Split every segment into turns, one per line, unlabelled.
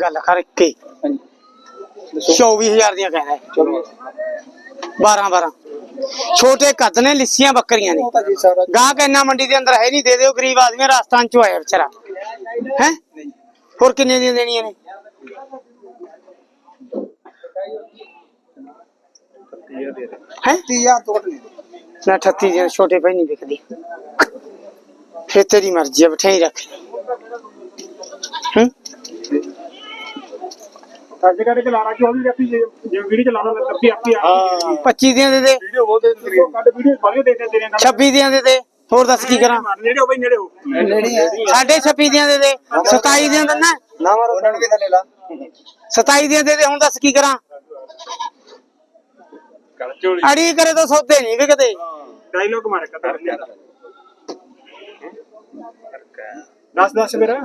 ਗੱਲ ਕਰ ਇੱਕੇ 24000 ਦੀਆਂ ਕਹਿਣਾ
ਚਲੋ
12 12 ਛੋਟੇ ਕੱਦ ਨੇ ਲਿੱਸੀਆਂ ਬੱਕਰੀਆਂ ਨੇ। ਗਾਹਕ ਇੰਨਾ ਮੰਡੀ ਦੇ ਅੰਦਰ ਹੈ ਨਹੀਂ ਦੇ ਦਿਓ ਗਰੀਬ ਆਦਮੀ ਰਾਜਸਥਾਨ ਚੋਂ ਆਇਆ ਵਿਚਾਰਾ। ਹੈ? ਹੋਰ ਕਿੰਨੇ ਦੀਆਂ ਦੇਣੀਆਂ ਨੇ? ਹੈ?
30000 ਤੋਂ ਘੱਟ ਨਹੀਂ।
ਨਾ 38 ਦੀਆਂ ਛੋਟੇ ਭਾਈ ਨਹੀਂ ਵਿਕਦੀ। ਫਿਰ ਤੇਰੀ ਮਰਜ਼ੀ ਹੈ ਬਿਠਾਈ ਰੱਖ ਹੂੰ?
ਅੱਜ ਕੱਢ ਕੇ ਲਾਣਾ ਕਿਉਂ ਵੀ ਆਪੀ ਜੇ ਵੀਡੀਓ ਚਲਾਉਣਾ ਤਾਂ ਆਪੀ ਆਪੀ ਆ
25 ਦੀਆਂ ਦੇ ਦੇ।
ਵੀਡੀਓ ਬਹੁਤ ਦੇ ਕੱਢ ਵੀਡੀਓ ਸਾਰੇ ਦੇ ਦੇ ਤੇਰੇ ਨਾਲ।
26 ਦੀਆਂ ਦੇ ਦੇ। ਹੋਰ ਦੱਸ ਕੀ ਕਰਾਂ?
ਨੇੜੇ ਹੋ ਬਈ ਨੇੜੇ ਹੋ।
ਹੈ
ਸਾਢੇ 26 ਦੀਆਂ ਦੇ ਦੇ। 27 ਦੀਆਂ ਦਿੰਦਾ
ਨਾ। ਮਾਰੋ ਉਹਨਾਂ ਨੂੰ ਵੀ ਤਾਂ ਲੈ। ਲਾ
27 ਦੀਆਂ ਦੇ ਦੇ। ਹੁਣ ਦੱਸ ਕੀ ਕਰਾਂ? ਅੜੀ ਕਰੇ ਤਾਂ ਸੌਦੇ ਨਹੀਂ ਵਿਕਦੇ
ਡਾਇਲੋਗ ਮਾਰ ਕਦਰ ਦੱਸ ਦੱਸ ਮੇਰਾ।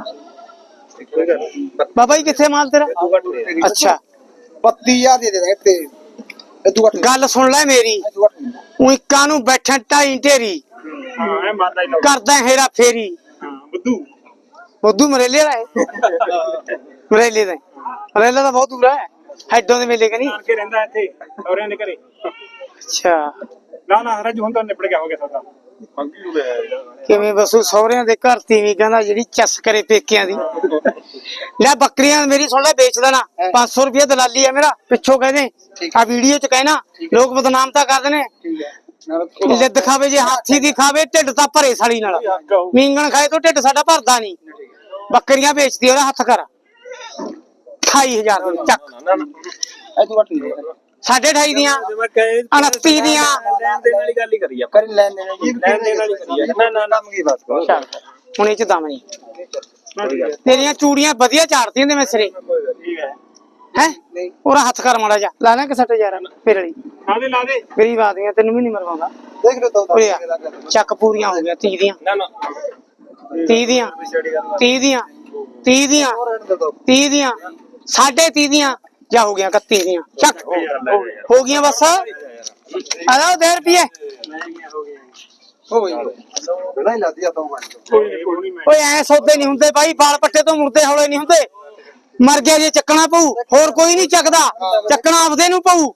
ਬਾਬਾ ਜੀ ਕਿੱਥੇ ਮਾਲ ਤੇਰਾ? ਅੱਛਾ।
32000 ਦੇ ਦੇ ਦਾਂਗੇ ਤੇ ਤੂੰ ਘੱਟ
ਗੱਲ ਸੁਣ ਲੈ ਮੇਰੀ। ਉਹ ਇੱਕਾਂ ਨੂੰ ਬੈਠਣ ਢਾਈ ਢੇਰੀ। ਕਰਦਾ ਹੇਰਾ ਫੇਰੀ।
ਹਾਂ ਬੁੱਧੂ।
ਉਦੋਂ ਮਰੇਲੇ ਦਾ ਹੈ। ਮਰੇਲੇ ਦਾ। ਮਰੇਲਾ ਤਾਂ ਬਹੁਤ ਦੂਰ ਹੈ। ਹੈਡੋਂ ਦੇ ਮੇਲੇ ਕਨੀ
ਕੇ ਰਹਿੰਦਾ ਇੱਥੇ ਔਰਿਆਂ ਦੇ ਘਰੇ।
ਅੱਛਾ।
ਨਾ ਨਾ ਰਾਜੂ ਹੁਣ ਤਾਂ ਨਿਪਟ ਗਿਆ ਹੋ ਗਿਆ ਲੈ
ਕਿਵੇਂ ਬਸੂ? ਸਹੁਰਿਆਂ ਦੇ ਘਰ ਤੀਵੀਂ ਕਹਿੰਦਾ ਜਿਹੜੀ ਚੱਸ ਕਰੇ ਪੇਕਿਆਂ ਦੀ। ਲੈ ਬੱਕਰੀਆਂ ਮੇਰੀ ਸੁਣ ਲੈ ਵੇਚ ਦੇਣਾ। 500 ਰੁਪਏ ਦਲਾਲੀ ਆ ਮੇਰਾ ਪਿੱਛੋਂ ਕਹਿੰਦੇ ਆ ਵੀਡੀਓ ਚ ਕਹਿਣਾ ਲੋਕ ਬਦਨਾਮ ਤਾਂ
ਕਰਦੇ ਨੇ
ਜੇ ਦਿਖਾਵੇ ਜੇ ਹਾਥੀ ਦੀ ਖਾਵੇ ਢਿੱਡ ਤਾਂ ਭਰੇ ਸਾਲੀ ਨਾਲ। ਮੀਂਗਣ ਖਾਏ ਤੋਂ ਢਿੱਡ ਸਾਡਾ ਭਰਦਾ ਨਹੀਂ। ਬੱਕਰੀਆਂ ਵੇਚਦੀ ਉਹਦਾ ਹੱਥ ਕਰ। 28000 ਚੱਕ। 28 ਦੀਆਂ 29 ਦੀਆਂ।
ਲੈਣ ਦੇਣ ਵਾਲੀ ਗੱਲ ਹੀ ਕਰੀ ਆ।
ਲੈਣ ਦੇਣ ਵਾਲੀ
ਲੈਣ ਦੇਣ ਕਰੀ ਆ। ਨਾ ਨਾ ਨਾ।
ਮੰਗੀ ਬਸ
ਚੱਲ। ਹੁਣ ਇਹ ਚ ਦਮ ਨਹੀਂ। ਤੇਰੀਆਂ ਚੂੜੀਆਂ ਵਧੀਆ ਝਾੜਦੀਆਂ ਤੇ ਮੈਂ ਸਿਰੇ
ਹੈ।
ਹੈ? ਹੱਥ ਕਰ ਮਾੜਾ ਜਾ ਲਾ ਲੈ ਕਿ ਸੱਟ ਯਾਰ ਫੇਰ ਵਾਲੀ।
ਲਾ ਦੇ ਲਾ ਦੇ।
ਗਰੀਬ ਆਦਮੀ ਤੈਨੂੰ ਵੀ ਨਹੀਂ ਮਰਵਾਉਂਦਾ।
ਦੇਖ ਲੋ ਤੋ
ਚੱਕ ਪੂਰੀਆਂ ਹੋ ਗਿਆ 30 ਦੀਆਂ।
ਨਾ ਨਾ।
30 ਦੀਆਂ। 30 ਦੀਆਂ। 30 ਦੀਆਂ। 30 ਦੀਆਂ 30 ਦੀਆਂ। 30 ਦੀਆਂ। ਜਾਂ ਹੋ ਗਿਆ 31 ਦੀਆਂ। ਚੱਕ। ਹੋ ਗਈਆਂ ਬਸ। ਆ ਲਓ ਦੇ ਰੁਪਏ
ਹੋ ਗਈ।
ਕੋਈ ਨਹੀਂ
ਓਏ, ਐ ਸੌਦੇ ਨਹੀਂ ਹੁੰਦੇ ਬਾਈ ਬਾਲ ਪੱਟੇ ਤੋਂ ਮੁਰਦੇ ਹੌਲੇ ਨਹੀਂ ਹੁੰਦੇ। ਮਰ ਗਿਆ ਜੇ ਚੱਕਣਾ ਪਊ, ਹੋਰ ਕੋਈ ਨਹੀਂ ਚੱਕਦਾ। ਚੱਕਣਾ ਆਪਦੇ ਨੂੰ ਪਊ।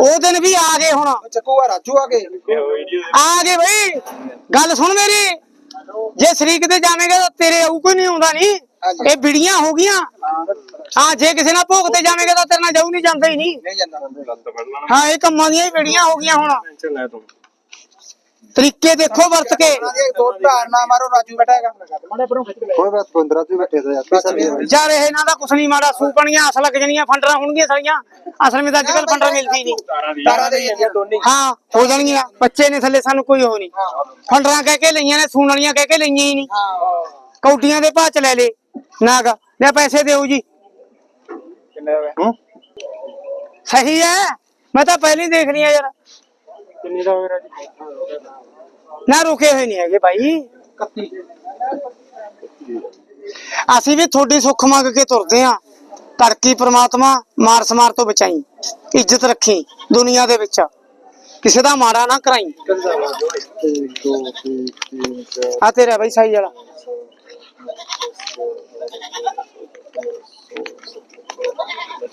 ਉਹ ਦਿਨ ਵੀ ਆ ਗਏ ਹੁਣ।
ਚੱਕੂਗਾ ਰਾਜੂ ਆ ਕੇ
ਆ ਗਏ ਬਈ। ਗੱਲ ਸੁਣ ਮੇਰੀ। ਜੇ ਸ਼ਰੀਕ ਤੇ ਜਾਵੇਂਗਾ ਤਾਂ ਤੇਰੇ ਆਊ ਕੋਈ ਨਹੀਂ ਆਉਂਦਾ ਨਹੀਂ ਇਹ ਬਿੜੀਆਂ ਹੋ ਗਈਆਂ। ਹਾਂ ਜੇ ਕਿਸੇ ਨਾਲ ਭੋਗ ਤੇ ਜਾਵੇਂਗਾ ਤਾਂ ਤੇਰੇ ਨਾਲ ਜਾਊ ਨਹੀਂ ਜਾਂਦਾ ਹੀ ਨਹੀਂ।
ਨਹੀਂ ਜਾਂਦਾ
ਹਾਂ ਇਹ ਕੰਮਾਂ ਦੀਆਂ ਹੀ ਬਿੜੀਆਂ ਹੋ ਗਈਆਂ ਹੁਣ।
ਟੈਨਸ਼ਨ ਲੈ ਤੂੰ।
ਤਰੀਕੇ ਦੇਖੋ ਵਰਤ ਕੇ।
ਦੋ ਧਾਰ ਨਾ ਮਾਰੋ ਰਾਜੂ ਬੈਠਾ ਹੈਗਾ।
ਮਾੜਾ ਪਰੋਂ ਖਿੱਚ ਲੈ
ਕੋਈ ਬਸ 15 ਤੇ ਬੈਠੇ ਤੇ ਪੈਸਾ ਵੀ
ਯਾਰ ਇਹ ਇਹਨਾਂ ਦਾ ਕੁਛ ਨਹੀਂ ਮਾੜਾ ਸੂਪਣੀਆਂ ਅਸਲ ਲੱਗ ਜਣੀਆਂ ਫੰਡਰਾਂ ਹੋਣਗੀਆਂ ਸਾਰੀਆਂ। ਅਸਲ ਵਿੱਚ ਅੱਜ ਕੱਲ ਫੰਡਰ ਮਿਲਦੀ ਨਹੀਂ।
ਤਾਰਾ ਦੇ ਦੋਨੇ
ਹਾਂ ਹੋ ਜਾਣਗੀਆਂ। ਬੱਚੇ ਨੇ ਥੱਲੇ ਸਾਨੂੰ ਕੋਈ ਉਹ ਨਹੀਂ ਫੰਡਰਾਂ ਕਹਿ ਕੇ ਲਈਆਂ ਨੇ ਸੂਣ ਵਾਲੀਆਂ ਕਹਿ ਕੇ ਲਈਆਂ ਹੀ ਨਹੀਂ।
ਹਾਂ।
ਕੌਡੀਆਂ ਦੇ ਭਾਅ ਚ ਲੈ ਲੇ। ਨਾਗ ਲੈ ਪੈਸੇ ਦਿਓ ਜੀ।
ਕਿੰਨੇ
ਸਹੀ ਹੈ। ਮੈਂ ਤਾਂ ਪਹਿਲਾਂ ਦੇਖ ਲਿਆ ਯਾਰ।
ਕਿੰਨੀ ਦਾ ਹੋਇਆ ਜੀ
ਨਾ ਰੁਕੇ ਹੋਏ ਨਹੀਂ ਹੈਗੇ ਭਾਈ
31
ਅਸੀਂ ਵੀ ਤੁਹਾਡੀ ਸੁੱਖ ਮੰਗ ਕੇ ਤੁਰਦੇ ਆ ਤੜਕੀ ਪ੍ਰਮਾਤਮਾ ਮਾਰ ਸਮਾਰ ਤੋਂ ਬਚਾਈ। ਇੱਜ਼ਤ ਰੱਖੀ ਦੁਨੀਆ ਦੇ ਵਿੱਚ। ਕਿਸੇ ਦਾ ਮਾੜਾ ਨਾ ਕਰਾਈ।
2 3 4
ਆ ਤੇਰਾ ਬਾਈ ਸਾਈ ਵਾਲਾ।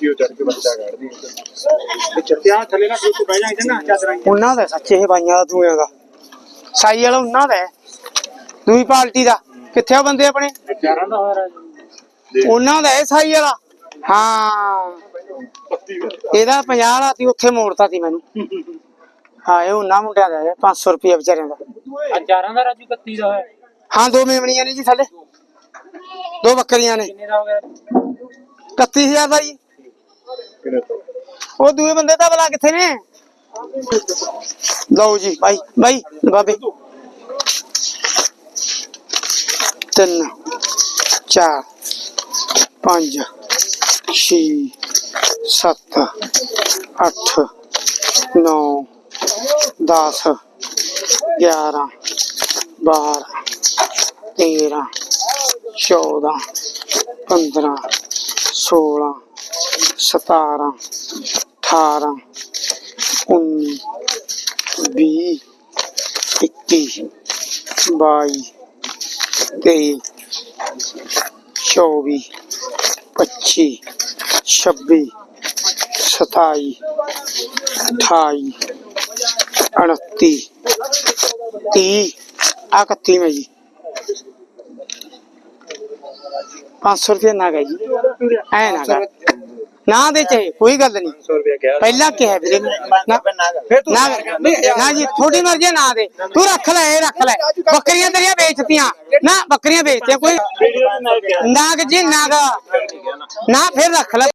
ਜੀਓ ਚੜ ਕੇ ਬੱਚਾ ਕੱਢਦੀ
ਤੇ ਥੱਲੇ ਨਾ ਤੂੰ ਬਹਿ ਜਾ ਇੱਥੇ ਨਾ ਚਾਦਰਾਂ
ਉਹਨਾਂ ਦਾ ਸੱਚੇ ਇਹ ਬਾਈਆਂ ਦਾ ਦੂਆਂ ਦਾ। ਸਾਈ ਵਾਲਾ ਉਹਨਾਂ ਦਾ ਹੈ। ਦੂਈ ਪਾਰਟੀ ਦਾ। ਕਿੱਥੇ ਆ ਬੰਦੇ ਆਪਣੇ?
ਚਾਰਾਂ ਦਾ ਹੋਇਆ ਰਾਜੂ।
ਉਹਨਾਂ ਦਾ ਹੈ ਸਾਈ ਵਾਲਾ। ਹਾਂ। ਇਹਦਾ 50 ਵਾਲਾ ਸੀ ਉੱਥੇ ਮੋੜਤਾ ਸੀ ਮੈਨੂੰ। ਹਾਂ ਇਹ ਉਹਨਾਂ ਮੁੰਡਿਆਂ ਦਾ ਹੈ 500 ਰੁਪਏ ਵਿਚਾਰਿਆਂ ਦਾ।
ਆ ਚਾਰਾਂ ਦਾ ਰਾਜੂ 31 ਦਾ ਹੋਇਆ।
ਹਾਂ ਦੋ ਮੇਮਣੀਆਂ ਨੇ ਜੀ ਥੱਲੇ। ਦੋ ਬੱਕਰੀਆਂ ਨੇ।
ਕਿੰਨੇ ਦਾ ਹੋ ਗਿਆ?
31000 ਦਾ ਜੀ। ਉਹ ਦੂਏ ਬੰਦੇ ਤਾਂ ਬਲਾ ਕਿੱਥੇ ਨੇ? ਲਓ ਜੀ, ਬਾਈ ਬਾਈ ਬਾਬੇ ਤਿੰਨ, ਚਾਰ, ਪੰਜ, ਛੇ, ਸੱਤ, ਅੱਠ, ਨੌ, ਦਸ, ਗਿਆਰਾਂ, ਬਾਰਾਂ, ਤੇਰਾਂ, ਚੌਦਾਂ, ਪੰਦਰਾਂ, ਸੋਲਾਂ ਸਤਾਰਾਂ ਅਠਾਰਾਂ ਉੱਨੀ ਵੀਹ ਇੱਕੀ ਬਾਈ ਤੇਈ ਚੌਵੀ ਪੱਚੀ ਛੱਬੀ ਸਤਾਈ ਅਠਾਈ ਉਨੱਤੀ ਤੀਹ। ਆ ਇਕੱਤੀ ਮੈਂ ਜੀ। 500 ਰੁਪਏ ਨਾ ਜੀ। ਐ ਨਾ ਨਾ ਦੇ ਚਾਹੇ ਕੋਈ ਗੱਲ ਨਹੀਂ।
100 ਰੁਪਏ ਕਿਹਾ
ਪਹਿਲਾਂ ਕਿਹਾ ਵੀਰੇ ਨੇ। ਨਾ
ਫਿਰ ਤੂੰ
ਨਾ ਨਾ ਜੀ ਥੋੜੀ ਮਰਜ਼ੀ ਨਾ ਦੇ। ਤੂੰ ਰੱਖ ਲੈ ਇਹ ਰੱਖ ਲੈ। ਬੱਕਰੀਆਂ ਤੇਰੀਆਂ ਵੇਚਤੀਆਂ। ਨਾ ਬੱਕਰੀਆਂ ਵੇਚਤੀਆਂ ਕੋਈ ਨਾਗ ਜੀ ਨਾਗ ਨਾ ਫਿਰ ਰੱਖ ਲੈ।